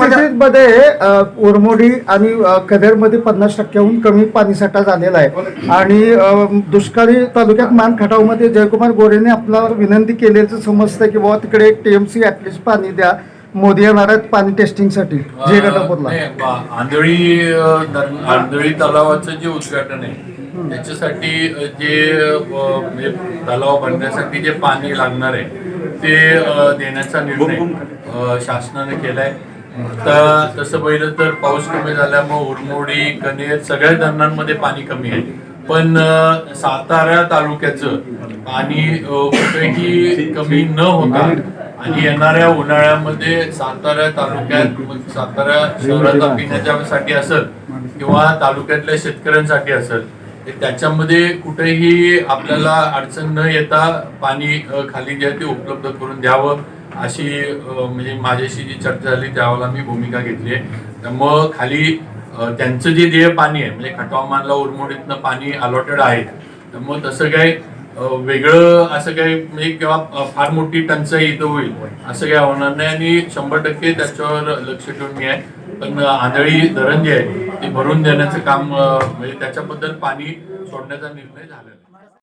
परिस्थितीमध्ये उरमोडी आणि कदेरमध्ये पन्नास टक्क्याहून कमी पाणीसाठा झालेला आहे. आणि दुष्काळी तालुक्यात मान खटावमध्ये जयकुमार गोरेने आपल्याला विनंती केल्याचं समजतं की बाबा तिकडे एक टीएमसी ऍटलिस्ट पाणी द्या. मोदी येणार आहेत पाणी टेस्टिंगसाठी जे गटापूरला आंधळी आंधळी तलावाचं जे उद्घाटन आहे त्याच्यासाठी जे म्हणजे तलाव बनण्यासाठी जे पाणी लागणार आहे ते देण्याचा निर्णय शासनाने केलाय. आता तसं पाहिलं तर पाऊस कमी झाल्यामुळे उरमोडी कनेर सगळ्या धरणांमध्ये पाणी कमी आहे. पण सातारा तालुक्याचं पाणी कुठेही कमी न होता आणि येणाऱ्या उन्हाळ्यामध्ये सातारा तालुक्यात म्हणजे सातारा शहराचा पिण्याच्यासाठी असेल किंवा तालुक्यातल्या शेतकऱ्यांसाठी असेल त्याच्यामध्ये कुठेही आपल्याला अडचण न येता पाणी खाली जे आहे ते उपलब्ध करून द्यावं. अशी म्हणजे माझ्याशी जी चर्चा झाली त्यावेळेला मी भूमिका घेतली आहे. त्यामुळं खाली त्यांचं जे देय पाणी आहे म्हणजे खटवामानला उरमोडीतनं पाणी अलॉटेड आहे. मग तसं काही वेगळं असं काही म्हणजे किंवा फार मोठी टंचाई इथं होईल असं काही होणार नाही. आणि शंभर टक्के त्याच्यावर लक्ष ठेवून मी आहे. पण आंधळी धरण जे आहे ते भरून देण्याचं काम म्हणजे त्याच्याबद्दल पाणी सोडण्याचा निर्णय झालेला